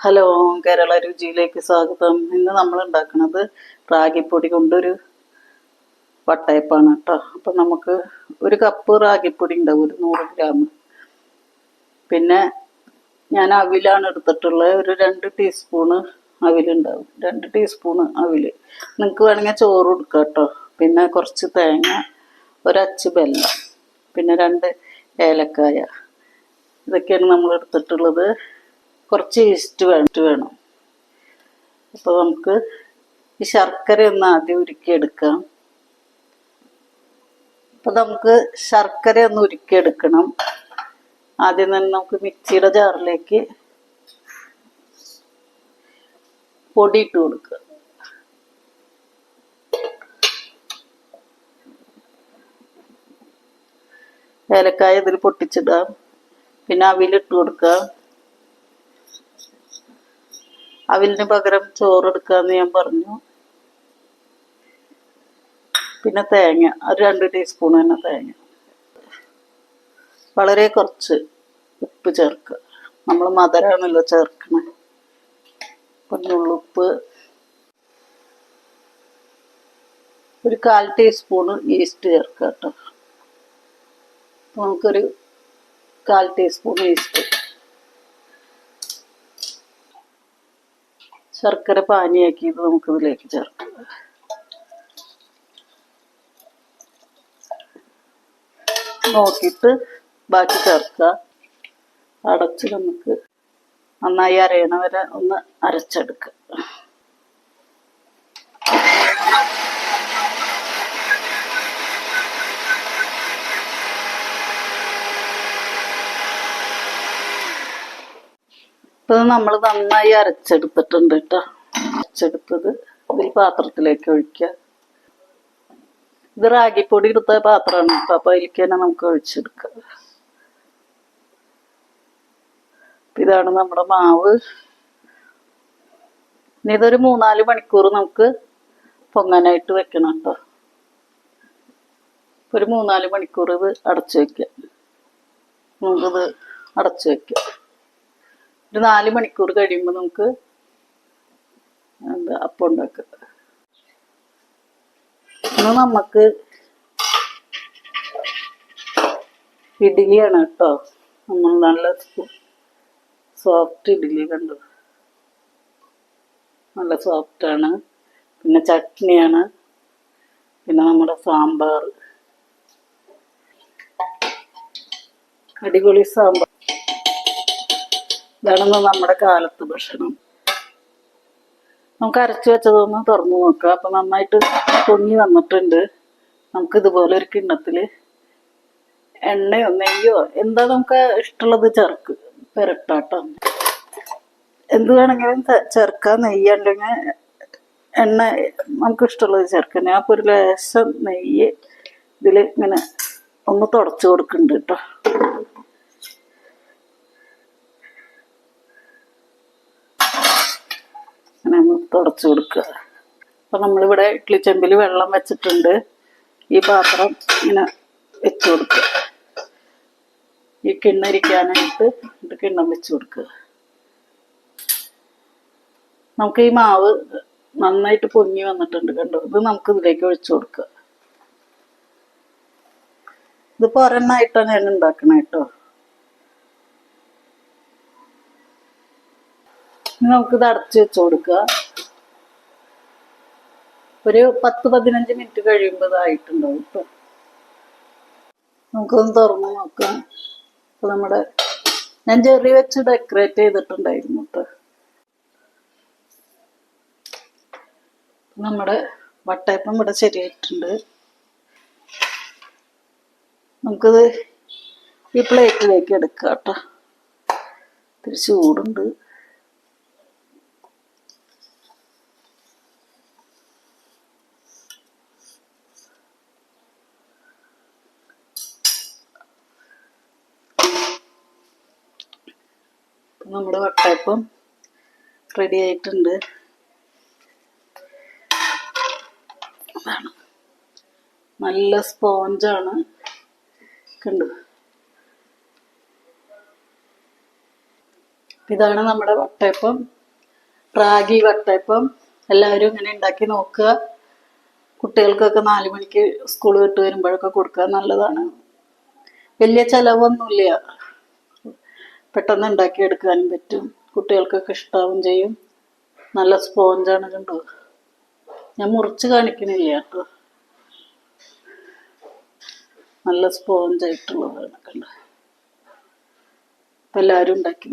Hello Kerala രുചിയിലേക്ക് സ്വാഗതം. ഇന്ന് നമ്മൾ ഉണ്ടാക്കുന്നത് റാഗിപ്പൊടി കൊണ്ടൊരു വട്ടയപ്പാണ് കേട്ടോ. അപ്പം നമുക്ക് ഒരു കപ്പ് റാഗിപ്പൊടി ഉണ്ടാവും ഒരു നൂറ് ഗ്രാം. പിന്നെ ഞാൻ അവിലാണ് എടുത്തിട്ടുള്ളത് ഒരു രണ്ട് ടീസ്പൂണ് അവിലുണ്ടാവും. രണ്ട് ടീസ്പൂണ് അവിൽ. നിങ്ങൾക്ക് വേണമെങ്കിൽ ചോറ് കൊടുക്കാം കേട്ടോ. പിന്നെ കുറച്ച് തേങ്ങ ഒരച്ച് ബെല്ലം പിന്നെ രണ്ട് ഏലക്കായ. ഇതൊക്കെയാണ് നമ്മൾ എടുത്തിട്ടുള്ളത്. കുറച്ച് ഈസ്റ്റ് വേണ്ടി വേണം. അപ്പോൾ നമുക്ക് ഈ ശർക്കര ഒന്ന് ആദ്യം ഉരുക്കിയെടുക്കാം. അപ്പോൾ നമുക്ക് ശർക്കര ഒന്ന് ഉരുക്കിയെടുക്കണം. ആദ്യം തന്നെ നമുക്ക് മിക്സിയുടെ ജാറിലേക്ക് പൊടി ഇട്ട് കൊടുക്കുക. ഏലക്കായ ഇതിൽ പൊട്ടിച്ചിടാം. പിന്നെ അവിലിട്ട് കൊടുക്കാം. അവിലിന് പകരം എടുക്കാന്ന് ഞാൻ പറഞ്ഞു. പിന്നെ തേങ്ങ ഒരു രണ്ട് ടീസ്പൂൺ തന്നെ തേങ്ങ. വളരെ കുറച്ച് ഉപ്പ് ചേർക്കുക. നമ്മൾ മധുരമാണല്ലോ ചേർക്കണേ. കുഞ്ഞുള്ളുപ്പ് ഒരു കാൽ ടീസ്പൂണ് ഈസ്റ്റ് ചേർക്കുക കേട്ടോ. നമുക്കൊരു കാൽ ടീസ്പൂൺ ഈസ്റ്റ് ശർക്കര പാനിയാക്കിയത് നമുക്ക് ഇതിലേക്ക് ചേർക്കാം. നോക്കിയിട്ട് ബാക്കി ചേർക്കുക. അടച്ച് നമുക്ക് നന്നായി അരയണ വരെ ഒന്ന് അരച്ചെടുക്കുക. ഇപ്പൊ നമ്മൾ നന്നായി അരച്ചെടുത്തിട്ടുണ്ട് കേട്ടോ. അരച്ചെടുത്തത് ഇതിൽ പാത്രത്തിലേക്ക് ഒഴിക്കുക. ഇത് റാഗിപ്പൊടി എടുത്ത പാത്രമാണ്. അപ്പം അപ്പൊ അതിലേക്ക് തന്നെ നമുക്ക് ഒഴിച്ചെടുക്കാം. ഇതാണ് നമ്മുടെ മാവ്. ഇനി ഇതൊരു മൂന്നാൽ മണിക്കൂർ നമുക്ക് പൊങ്ങാനായിട്ട് വെക്കണം കേട്ടോ. ഒരു മൂന്നാൽ മണിക്കൂർ ഇത് അടച്ചു വെക്കാം നമുക്കിത് അടച്ചു വെക്കാം. ഒരു നാല് മണിക്കൂർ കഴിയുമ്പോൾ നമുക്ക് എന്താ അപ്പം ഉണ്ടാക്കുക ഇന്ന് നമുക്ക് ഇഡ്ഡലിയാണ് കേട്ടോ. നമ്മൾ നല്ല സോഫ്റ്റ് ഇഡ്ഡലി കണ്ടു. നല്ല സോഫ്റ്റാണ് പിന്നെ ചട്നിയാണ്. പിന്നെ നമ്മുടെ സാമ്പാർ. അടിപൊളി സാമ്പാർ. ഇതാണ് നമ്മുടെ കാലത്ത് ഭക്ഷണം. നമുക്ക് അരച്ചു വെച്ചതൊന്ന് തുറന്നു നോക്കാം. അപ്പൊ നന്നായിട്ട് പൊങ്ങി വന്നിട്ടുണ്ട്. നമുക്ക് ഇതുപോലെ ഒരു കിണ്ണത്തിൽ എണ്ണയോ നെയ്യോ എന്താ നമുക്ക് ഇഷ്ടമുള്ളത് ചേർക്ക് പെരട്ടാട്ടോ. എന്ത് വേണമെങ്കിലും ചേർക്കാം. നെയ്യ് അല്ലെങ്കിൽ എണ്ണ നമുക്ക് ഇഷ്ടമുള്ളത് ചേർക്കാം. ഞാൻ ഒരു ലേശം നെയ്യ് ഇതിൽ ഇങ്ങനെ ഒന്ന് തുടച്ചു കൊടുക്കുന്നുണ്ട് കേട്ടോ അങ്ങനെ ഒന്ന് തുടച്ചു കൊടുക്കുക. അപ്പം നമ്മളിവിടെ ഇഡ്ലി ചെമ്പിൽ വെള്ളം വെച്ചിട്ടുണ്ട്. ഈ പാത്രം ഇങ്ങനെ വെച്ചു കൊടുക്കുക. ഈ കിണ്ണരിക്കാനായിട്ട് ഇത് കിണ്ണം വെച്ച് കൊടുക്കുക. നമുക്ക് ഈ മാവ് നന്നായിട്ട് പൊങ്ങി വന്നിട്ടുണ്ട് കണ്ടോ? ഇത് നമുക്ക് ഇതിലേക്ക് ഒഴിച്ചു കൊടുക്കുക. ഇതിപ്പോ ഒരെണ്ണമായിട്ടാണ് ഞാൻ ഉണ്ടാക്കണേ കേട്ടോ. നമുക്കിത് അടച്ചു വെച്ച് കൊടുക്കുക. ഒരു പത്ത് പതിനഞ്ച് മിനിറ്റ് കഴിയുമ്പോൾ ഇതായിട്ടുണ്ടാവും കേട്ടോ നമുക്കൊന്ന് തുറന്ന് നോക്കാം. അപ്പൊ നമ്മുടെ ഞാൻ ചെറിയ വെച്ച് ഡെക്കറേറ്റ് ചെയ്തിട്ടുണ്ടായിരുന്നു കേട്ടോ നമ്മുടെ വട്ടയപ്പം ഇവിടെ ശരിയായിട്ടുണ്ട്. നമുക്കത് ഈ പ്ലേറ്റിലേക്ക് എടുക്കാം കേട്ടോ ഇത്തിരി ചൂടുണ്ട്. നമ്മുടെ വട്ടയപ്പം റെഡി ആയിട്ടുണ്ട്. അതാണ് നല്ല സ്പോഞ്ചാണ് കണ്ടു? ഇതാണ് നമ്മുടെ വട്ടയപ്പം. റാഗി വട്ടയപ്പം. എല്ലാവരും ഇങ്ങനെ ഉണ്ടാക്കി നോക്കുക. കുട്ടികൾക്കൊക്കെ നാല് മണിക്ക് സ്കൂൾ വിട്ട് വരുമ്പോഴൊക്കെ കൊടുക്കുക നല്ലതാണ്. വലിയ ചിലവൊന്നുമില്ല. പെട്ടെന്ന് ഉണ്ടാക്കിയെടുക്കാനും പറ്റും. കുട്ടികൾക്കൊക്കെ ഇഷ്ടാവും ചെയ്യും. നല്ല സ്പോഞ്ചാണ് കണ്ടോ. ഞാൻ മുറിച്ച് കാണിക്കണില്ല കേട്ടോ. നല്ല സ്പോഞ്ചായിട്ടുള്ളതാണ് കണ്ടോ. അപ്പം എല്ലാവരും ഉണ്ടാക്കി